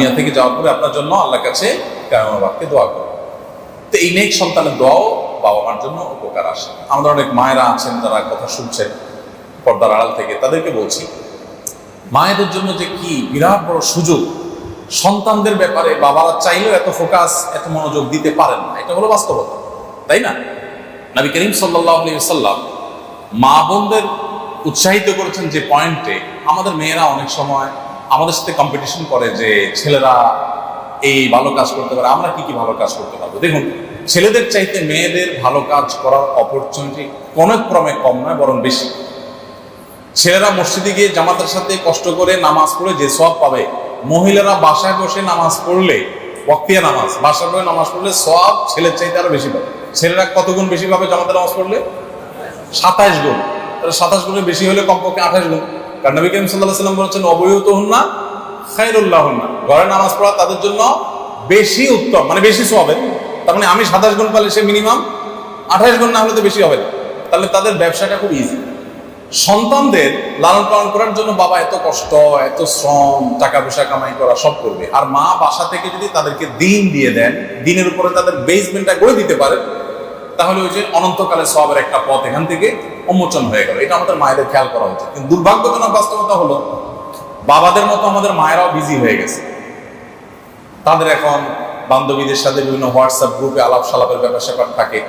দুনিয়া থেকে যাওয়ার পরে আপনার জন্য আল্লাহর কাছে কেমনবাদকে দোয়া করো তো এই নেক সন্তানের দোয়াও বাবা মার জন্য উপকার আসে। আমাদের অনেক মায়েরা আছেন, যারা কথা শুনছেন, পর্দার আড়াল থেকে। তাদেরকে বলছি, মায়েদের জন্য যে কি বিরাট বড় সুযোগ, সন্তানদের ব্যাপারে বাবারা চাইলেও এত ফোকাস এত মনোযোগ দিতে পারেন না। এটা হলো বাস্তবতা, তাই না? নবী করিম সাল্লাম মা বোনদের উৎসাহিত করেছেন যে পয়েন্টে আমাদের মেয়েরা অনেক সময় আমাদের সাথে কম্পিটিশন করে যে ছেলেরা এই ভালো কাজ করতে পারে, আমরা কি কি ভালো কাজ করতে পারব? দেখুন, ছেলেদের চাইতে মেয়েদের ভালো কাজ করার অপরচুনিটি কোনো ক্রমে কম নয়, বরং বেশি। ছেলেরা মসজিদে গিয়ে জামাতের সাথে কষ্ট করে নামাজ পড়ে যে সব পাবে, মহিলারা বাসায় বসে নামাজ পড়লে, বক্তিয়া নামাজ, বাসায় বসে নামাজ পড়লে সব ছেলের চাইতে আরও বেশি পাবে। ছেলেরা কত গুণ বেশি পাবে জামাতের নামাজ পড়লে? সাতাশ গুণ। সাতাশ গুণের বেশি হলে কমপক্ষে আঠাশ গুণ। কারণ নবী করিম সাল্লাহ সাল্লাম বলেছেন, অবৈহত হন না খাইরুল্লাহ হন না ঘরে নামাজ পড়া তাদের জন্য বেশি উত্তম মানে বেশি সবের তার মানে আমি সাতাশ গুণ পালে সে মিনিমাম আঠাশ গুণ না হলে তো বেশি হবে তাহলে তাদের ব্যবসাটা খুব ইজি সন্তানদের লালন পালন করার জন্য বাবা এত কষ্ট, এত শ্রম টাকা পয়সা কামাই করা সব করবে। আর মা বাসা থেকে যদি তাদেরকে দিন দিয়ে দেন, দিনের উপরে তাদের বেসমেন্টটা গড়ে দিতে পারে তাহলে ওই যে অনন্তকালে সবের একটা পথ এখান থেকে উন্মোচন হয়ে গেল। এটা আমাদের মায়েদের খেয়াল করা উচিত। কিন্তু দুর্ভাগ্যজনক বাস্তবতা হলো, বাবাদের মতো আমাদের মায়েরাও বিজি হয়ে গেছে। তাদের এখন বান্ধবীদের সাথে বিভিন্ন হোয়াটসঅ্যাপ গ্রুপে আলাপ সালাপের ব্যাপার স্যাপার থাকে।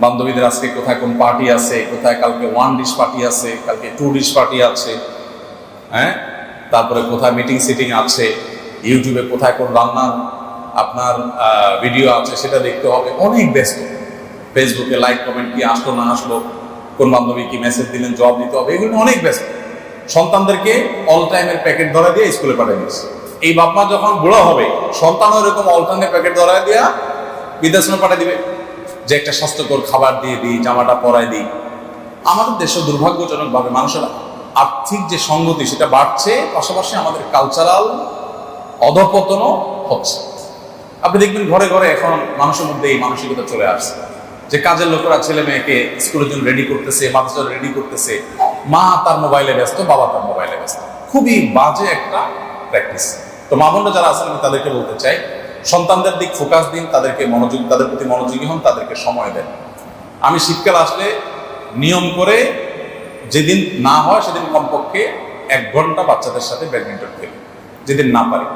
বান্ধবীদের আজকে কোথায় কোন পার্টি আছে, কোথায় কালকে ওয়ান ডিশ পার্টি আছে, কালকে টু ডিশ পার্টি আছে হ্যাঁ? তারপরে কোথায় মিটিং সিটিং আছে ইউটিউবে কোথায় কোন রান্নার আপনার ভিডিও আছে, সেটা দেখতে হবে। অনেক ব্যস্ত। ফেসবুকে লাইক কমেন্ট কি, আসলো না আসলো, কোন বান্ধবী কি মেসেজ দিলেন জব দিতে হবে, এগুলো অনেক ব্যস্ত। সন্তানদেরকে অল টাইমের প্যাকেট ধরা দিয়ে স্কুলে পাঠিয়ে দিচ্ছে এই বাপমা যখন বুড়ো হবে, সন্তানও এরকম অল টাইমের প্যাকেট ধরা দিয়া বিদ্যাশ্রমে পাঠিয়ে দিবে। যে একটা স্বাস্থ্যকর খাবার দিয়ে দিই, জামাটা পরাই দিই। আমাদের দেশে দুর্ভাগ্যজনকভাবে মানুষের আর্থিক যে সঙ্গতি, সেটা বাড়ছে, পাশাপাশি আমাদের কালচারাল অধপতনও হচ্ছে। আপনি দেখবেন ঘরে ঘরে এখন মানুষের মধ্যে এই মানসিকতা চলে আসছে। যে কাজের লোকেরা ছেলে মেয়েকে স্কুলের জন্য রেডি করতেছে, মাদ্রাসার রেডি করতেছে। মা তার মোবাইলে ব্যস্ত, বাবা তার মোবাইলে ব্যস্ত। খুবই বাজে একটা প্র্যাকটিস তো মা বোনরা যারা আছেন, আমি তাদেরকে বলতে চাই, সন্তানদের দিক ফোকাস দিন, তাদেরকে মনোযোগ, তাদের প্রতি মনোযোগী হন, তাদেরকে সময় দেন। আমি শীতকাল আসলে নিয়ম করে যেদিন না হয়, সেদিন কমপক্ষে এক ঘণ্টা বাচ্চাদের সাথে ব্যাডমিন্টন খেলি, যেদিন না পারি।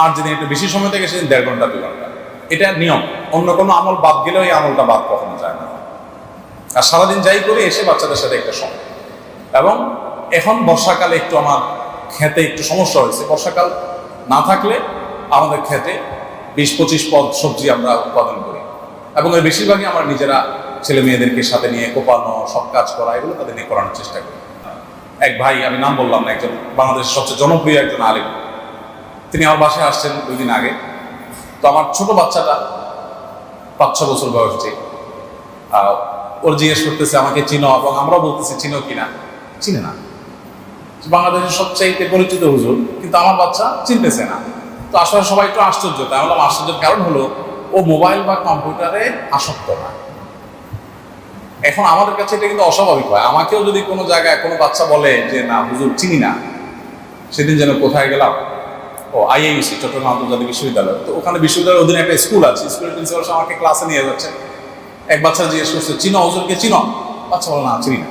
আর যেদিন একটু বেশি সময় থেকে সেদিন দেড় ঘণ্টা, দু ঘণ্টা। এটা নিয়ম। অন্য কোনো আমল বাদ গেলেও এই আমলটা বাদ কখনো যায় না। আর সারাদিন যাই করে, এসে বাচ্চাদের সাথে একটা সময়। এবং এখন বর্ষাকালে একটু আমার খেতে একটু সমস্যা হয়েছে। বর্ষাকাল না থাকলে আমাদের খেতে বিশ, পঁচিশ পদ সবজি আমরা উৎপাদন করি। এবং এর বেশিরভাগই আমরা নিজেরা ছেলে মেয়েদেরকে সাথে নিয়ে কোপানো, সব কাজ করা, এগুলো তাদের নিয়ে করানোর চেষ্টা করি। এক ভাই, আমি নাম বললাম না, একজন বাংলাদেশের সবচেয়ে জনপ্রিয় একজন আলিম। তিনি আমার বাসায় আসছেন দুই দিন আগে। তো আমার ছোট বাচ্চাটা পাঁচ ছ বছর বয়সী আহ, ওর জিজ্ঞেস করতেছে আমাকে চিনো? এবং আমরাও বলতেছি চিনো কিনা চিনে না। বাংলাদেশের সবচাইতে পরিচিত হুজুর কিন্তু আমার বাচ্চা চিনতেছে না। তো আসলে সবাই একটু আশ্চর্য। তাই বললাম আশ্চর্যের কারণ হলো ও মোবাইল বা কম্পিউটারে আসক্ত না। এখন আমাদের কাছে এটা কিন্তু অস্বাভাবিক হয়। আমাকেও যদি কোনো জায়গায় কোনো বাচ্চা বলে যে না হুজুর চিনি না। সেদিন যেন কোথায় গেলাম ও আইআইসি চট্টগ্রাম আন্তর্জাতিক বিশ্ববিদ্যালয়। তো ওখানে বিশ্ববিদ্যালয়ের অধীনে একটা স্কুল আছে। স্কুলের প্রিন্সিপাল আমাকে ক্লাসে নিয়ে যাচ্ছে। এক বাচ্চা জিজ্ঞেস করছে, চিনো হুজুরকে? চিনো? বাচ্চা বলে, না, চিনি না।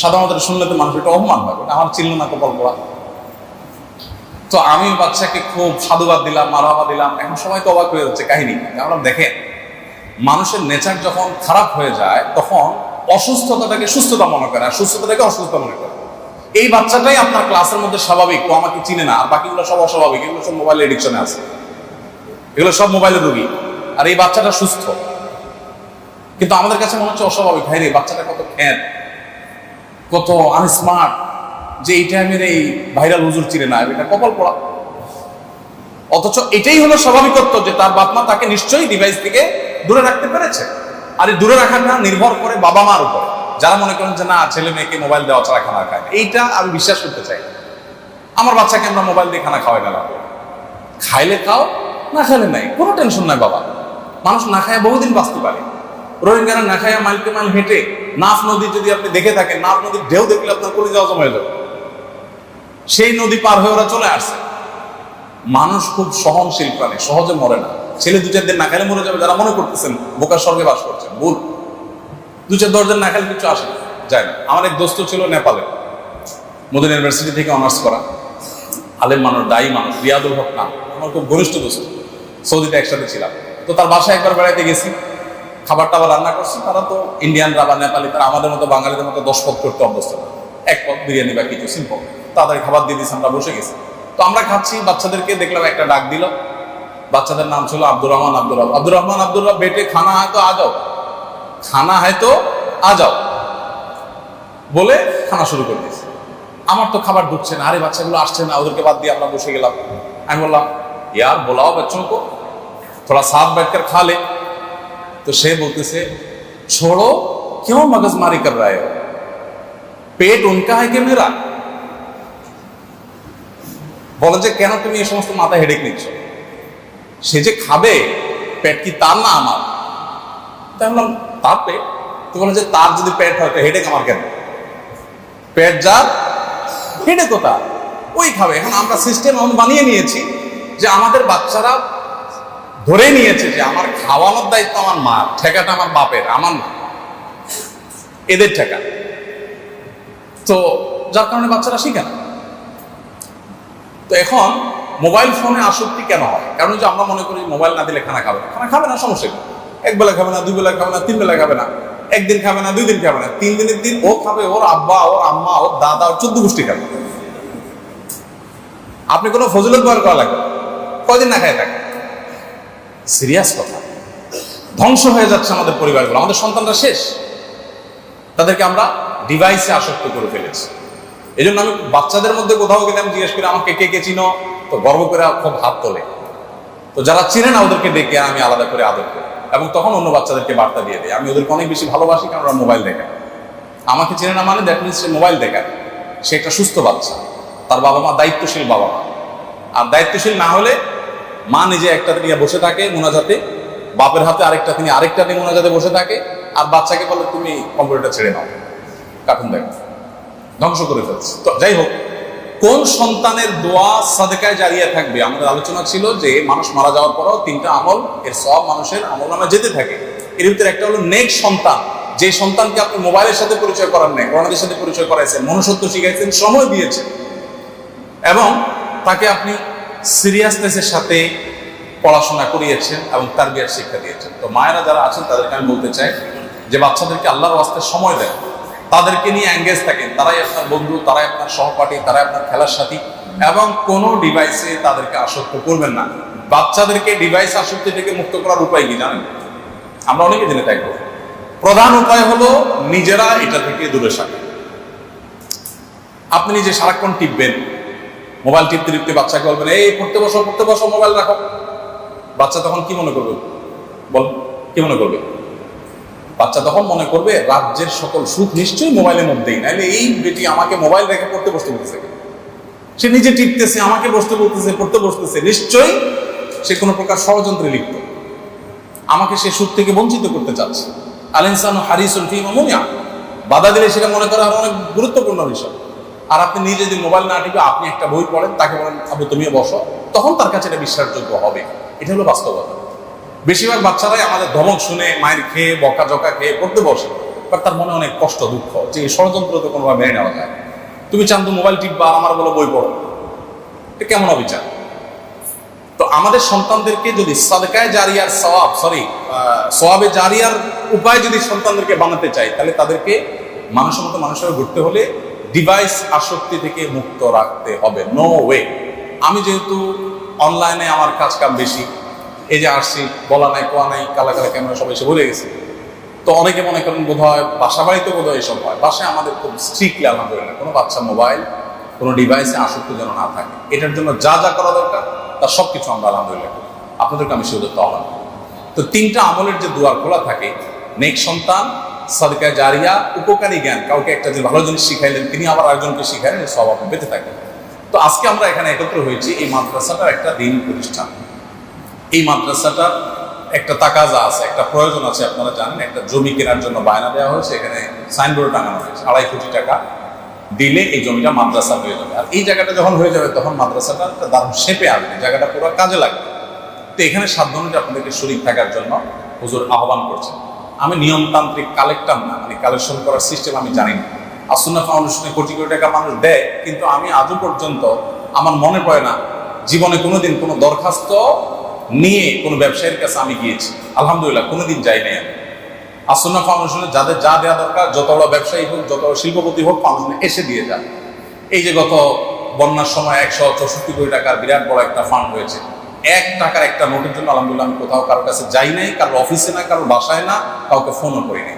সাধারণত শুনলে তো মানুষ একটা অপমান হয় আমার চিনল না কপাল পড়া। তো আমি বাচ্চাকে খুব সাধুবাদ দিলাম, মারহাবা দিলাম। এখন সবাই তো অবাক হয়ে যাচ্ছে কাহিনী। আমরা দেখেন, মানুষের নেচার যখন খারাপ হয়ে যায়, তখন অসুস্থতাটাকে সুস্থতা মনে করে, আর সুস্থতাটাকে অসুস্থতা মনে করে। এই বাচ্চাটাই আপনার ক্লাসের মধ্যে স্বাভাবিক, ও আমাকে চিনে না, আর বাকিগুলো সব অস্বাভাবিক, এগুলো সব মোবাইল এডিকশনে আছে। এগুলো সব মোবাইলের রোগী। আর এই বাচ্চাটা সুস্থ। কিন্তু আমাদের কাছে মনে হচ্ছে অস্বাভাবিক ভাই রে বাচ্চাটা কত খ্যাত, কত আনস্মার্ট যে এই টাইমের এই ভাইরাল হুজুর চিনে না, এটা কপাল পড়া। অথচ এটাই হলো স্বাভাবিকত্ব যে তার বাপ মা তাকে নিশ্চয়ই ডিভাইস থেকে দূরে রাখতে পেরেছে। আর এই দূরে রাখার না নির্ভর করে বাবা মার উপরে। যারা মনে করেন যে, না, ছেলে মেয়েকে মোবাইল দেওয়া ছাড়া খানা খায় এইটা আমি বিশ্বাস করতে চাই আমার বাচ্চাকে আমরা মোবাইল দিয়ে খানা খাওয়াই না খাইলে খাও, না খাইলে নাই। কোনো টেনশন নাই বাবা। মানুষ না খায় বহুদিন বাঁচতে পারে। রোহিঙ্গারা না খায় মাইলকে মাইল হেঁটে নাফ নদী যদি আপনি দেখে থাকেন, নাফ নদীর ঢেউ দেখলে আপনার কলিজা হজম হয়ে যাবে। সেই নদী পার হয়ে ওরা চলে আসছে। মানুষ খুব সহনশীল প্রাণী, সহজে মরে না। ছেলে দু চার দিন না খেলে মরে যাবে, যারা মনে করতেছেন বোকার স্বর্গে বাস করছেন। ভুল। দু চার দশ দিন না খেলে কিছু আসে যায় না। আমার এক দোস্ত ছিল নেপালে, মোদিন ইউনিভার্সিটি থেকে অনার্স করা। আলেম মানুষ, দায়ী মানুষ, রিয়াদুল হক নাম। আমার খুব ঘনিষ্ঠ দোস্ত, সৌদিতে একসাথে ছিলাম। তো তার বাসায় একবার বেড়াইতে গেছি খাবার টাবার রান্না করছি। তারা তো ইন্ডিয়ানরা বা নেপালি, তারা আমাদের মতো, বাঙালিদের মতো দশ পথ করতে অভ্যস্ত না। এক পথ বিরিয়ানি বা কিছু সিম্পল তাড়াতাড়ি খাবার দিয়ে দিয়েছি, আমরা বসে গেছি। তো আমরা খাচ্ছি, বাচ্চাদেরকে দেখলাম একটা ডাক দিল। বাচ্চাদের নাম ছিল আব্দুর রহমান আব্দুর রহমান আব্দুর রহমান আব্দুর বেটে খানা হয়তো আ যাও। খানা হয়তো আ যাও বলে খানা শুরু করে দিয়েছে আমার তো খাবার ঢুকছে না আরে বাচ্চাগুলো আসছে না ওদেরকে বাদ দিয়ে আমরা বসে গেলাম আমি বললাম ইয়ার बोलाओ बच्चों को थोड़ा साथ बैठकर खा ले तो সে বলতেছে छोड़ो क्यों मगजमारी कर रहे हो पेट उनका है कि मेरा বলে যে কেন তুমি এই সমস্ত মাথা হেডেক নিচ্ছ সে যে খাবে পেট কি তার না আমার তাই বললাম তার পেট তো বলে যে তার যদি পেট হয়, তো হেডেক আমার কেন? পেট যার হেডে কোথা ওই খাবে। এখন আমরা সিস্টেম এমন বানিয়ে নিয়েছি যে আমাদের বাচ্চারা ধরে নিয়েছে যে আমার খাওয়ানোর দায়িত্ব আমার মা, ঠেকাটা আমার বাপের, আমার না এদের ঠেকা। তো যার কারণে বাচ্চারা শিখে না। তো এখন মোবাইল ফোনে আসক্তি কেন হয়? কারণ যে আমরা মনে করি মোবাইল না দিলে খানা খাবে খানা খাবে না, সমস্যা এক বেলা খাবে না দুই বেলা খাবে না তিন বেলা খাবে না। একদিন খাবে না, দুই দিন খাবে না। তিন দিনের দিন ও খাবে, ওর আব্বা, ওর আম্মা, ওর দাদা, ওর চোদ্দ গোষ্ঠী খাবে। আপনি কোনো ফজিলত বার করা লাগবে। কয়দিন না খায় থাকে সিরিয়াস কথা। ধ্বংস হয়ে যাচ্ছে আমাদের পরিবারগুলো। আমাদের সন্তানরা শেষ। তাদেরকে আমরা ডিভাইসে আসক্ত করে ফেলেছি। এই জন্য আমি বাচ্চাদের মধ্যে কোথাও গেলে আমি জিজ্ঞেস করি, আমাকে কে কে চিনো? তো গর্ব করে খুব হাত তোলে। তো যারা চিনে না, ওদেরকে ডেকে আমি আলাদা করে আদর করি। এবং তখন অন্য বাচ্চাদেরকে বার্তা দিয়ে দেয়। আমি ওদেরকে অনেক বেশি ভালোবাসি কারণ ওরা মোবাইল দেখে আমাকে চেনে না মানে দ্যাট মিনস সে মোবাইল দেখায় সে একটা সুস্থ বাচ্চা। তার বাবা মা দায়িত্বশীল বাবা মা। আর দায়িত্বশীল না হলে মা নিজে একটা নিয়ে বসে থাকে মোনাজাতে, বাপের হাতে আরেকটা তিনি আরেকটা নিয়ে মোনাজাতে বসে থাকে, আর বাচ্চাকে বলে, তুমি কম্পিউটারটা ছেড়ে নাও কার্টুন দেখো। ধ্বংস করে ফেলছে। তো যাই হোক কোন সন্তানের দোয়া সাদেকায় জারিয়া থাকবে? আমাদের আলোচনা ছিল যে মানুষ মারা যাওয়ার পরও তিনটা আমল, এর সব মানুষের আমল নামে যেতে থাকে। এর ভিতরে একটা হলো নেক সন্তান। যে সন্তানকে আপনি মোবাইলের সাথে পরিচয় করার নেই করোনাদের সাথে পরিচয় করাইছেন, মনুষ্যত্ব শিখাইছেন, সময় দিয়েছেন। এবং তাকে আপনি সিরিয়াসনেসের সাথে পড়াশোনা করিয়েছেন এবং তার বিয়ার শিক্ষা দিয়েছেন। তো মায়েরা যারা আছেন, তাদেরকে আমি বলতে চাই যে বাচ্চাদেরকে আল্লাহর ওয়াস্তে সময় দেন। তাদেরকে নিয়ে অ্যাঙ্গেজ থাকেন। তারাই আপনার বন্ধু, তারাই আপনার সহপাঠী, তারাই আপনার খেলার সাথী এবং কোনো ডিভাইসে তাদেরকে আসক্ত করবেন না। বাচ্চাদেরকে ডিভাইস আসক্তি থেকে মুক্ত করার উপায় কি জানেন? আমরা অনেকে জেনে থাকব। প্রধান উপায় হলো নিজেরা এটা থেকে দূরে থাকা। আপনি নিজে সারাক্ষণ টিপবেন। মোবাইল টিপতে টিপতে বাচ্চাকে বলবেন, এই, পড়তে বসো পড়তে বসো, মোবাইল রাখো। বাচ্চা তখন কি মনে করবে? বল, কি মনে করবে? বাচ্চা তখন মনে করবে রাজ্যের সকল সুখ নিশ্চয়ই মোবাইলের মধ্যেই। নাইলে এই বেটি আমাকে মোবাইল রেখে পড়তে বসতে বলতেছে সে নিজে টিপতেছে, আমাকে বসতে বলতেছে, পড়তে বসতেছে। নিশ্চয়ই সে কোনো প্রকার ষড়যন্ত্রে লিপ্ত। আমাকে সে সুখ থেকে বঞ্চিত করতে চাচ্ছে। আল ইনসান হারিসুল ফি বাধা দিলে সেটা মনে করা অনেক গুরুত্বপূর্ণ বিষয়। আর আপনি নিজে যদি মোবাইল না টিপে আপনি একটা বই পড়েন, তাকে বলেন, আবু, তুমিও বসো। তখন তার কাছে এটা বিশ্বাসযোগ্য হবে। এটা হলো বাস্তবতা। বেশিরভাগ বাচ্চারাই আমাদের ধমক শুনে, মায়ের খেয়ে বকা জকা খেয়ে পড়তে বসে। বাট তার মনে অনেক কষ্ট, দুঃখ যে ষড়যন্ত্র তো কোনোভাবে মেনে নেওয়া যায় তুমি চান তো মোবাইল টিপবা আমার বলো বই পড়ো। এটা কেমন অবিচার? তো আমাদের সন্তানদেরকে যদি সাদকায় জারিয়ার সওয়াব সরি সওয়াবে জারিয়ার উপায় যদি সন্তানদেরকে বানাতে চাই তাহলে তাদেরকে মানুষের মতো মানুষের ঘুরতে হলে ডিভাইস আসক্তি থেকে মুক্ত রাখতে হবে। নো ওয়ে আমি যেহেতু অনলাইনে আমার কাজ কাম বেশি এই যে আসছি বলা নাই, কোয়া নাই, কালা কালা ক্যামেরা, সবাই এসে ভরে গেছে। তো অনেকে মনে করেন বোধ হয় বাসা বাড়িতে বোধ হয় এসব হয়। বাসায় আমাদের খুব স্ট্রিক্টলি আলহামদুলিল্লাহ, কোনো বাচ্চা মোবাইল কোনো ডিভাইসে আসক্ত যেন না থাকে। এটার জন্য যা যা করা দরকার তার সব কিছু আমরা আলহামদুলিল্লাহ করি। আপনাদেরকে আমি সেগুলো আহ্বান করি। তো তিনটা আমলের যে দুয়ার খোলা থাকে, নেক সন্তান, সাদকা জারিয়া, উপকারী জ্ঞান, কাউকে একটা যে ভালো জিনিস শিখাইলেন, তিনি আবার আরেকজনকে শিখাইলেন সব আপনি পেতে থাকেন তো আজকে আমরা এখানে একত্র হয়েছি এই মাদ্রাসাটার একটা দিন প্রতিষ্ঠান। এই মাদ্রাসাটার একটা তাকাজা আছে, একটা প্রয়োজন আছে, আপনারা জানেন, একটা জমি কেনার জন্য বায়না দেওয়া হয়েছে, এখানে সাইনবোর্ড টাঙানো হয়েছে, আড়াই কোটি টাকা দিলে এই জমিটা মাদ্রাসা হয়ে যাবে। আর এই জায়গাটা যখন হয়ে যাবে, তখন মাদ্রাসাটা একটা দারুণ শেপে আসবে, জায়গাটা পুরো কাজে লাগবে। তো এখানে সাবধানতা আপনাদেরকে শরীর থাকার জন্য হুজুর আহ্বান করছেন। আমি নিয়মতান্ত্রিক কালেক্টর না মানে কালেকশন করার সিস্টেম আমি জানি না। আসুন্না ফাউন্ডেশনে কোটি কোটি টাকা মানুষ দেয়, কিন্তু আমি আজও পর্যন্ত আমার মনে পড়ে না, জীবনে কোনোদিন কোনো দরখাস্ত নিয়ে কোনো ব্যবসায়ীর কাছে আমি গিয়েছি। আলহামদুলিল্লাহ, কোনোদিন যাই নাই আমি। আসন্না ফাউন্ডেশনে যাদের যা দেওয়া দরকার, যত বড় ব্যবসায়ী হোক, যত শিল্পপতি হোক, ফাউন্ডেশনে এসে দিয়ে যান। এই যে গত বন্যার সময় একশো চৌষট্টি কোটি টাকার বিরাট বড় একটা ফান্ড হয়েছে। এক টাকার একটা নোটের জন্য আলহামদুলিল্লাহ আমি কোথাও কারোর কাছে যাই নাই, কারোর অফিসে না কারোর বাসায় না, কাউকে ফোনও করি নাই।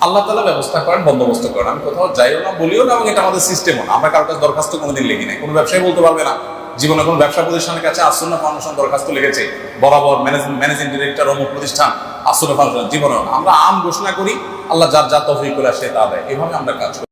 আল্লাহ তালা ব্যবস্থা করেন, বন্দোবস্ত করেন। আমি কোথাও যাইও না, বলিও না, এবং এটা আমাদের সিস্টেমও না। আমরা কারোর কাছে দরখাস্ত কোনোদিন লিখি নাই। কোনো ব্যবসায়ী বলতে পারবে না জীবনে কোনো ব্যবসা প্রতিষ্ঠানের কাছে আসন্ন ফাউন্ডেশন দরখাস্ত লিখেছে বরাবর ম্যানেজিং ডিরেক্টর অমুক প্রতিষ্ঠান আসন্ন ফাউন্ডেশন। জীবনে আমরা আম ঘোষণা করি, আল্লাহ যার যা করে সে তা দেয়। এভাবে আমরা কাজ করি।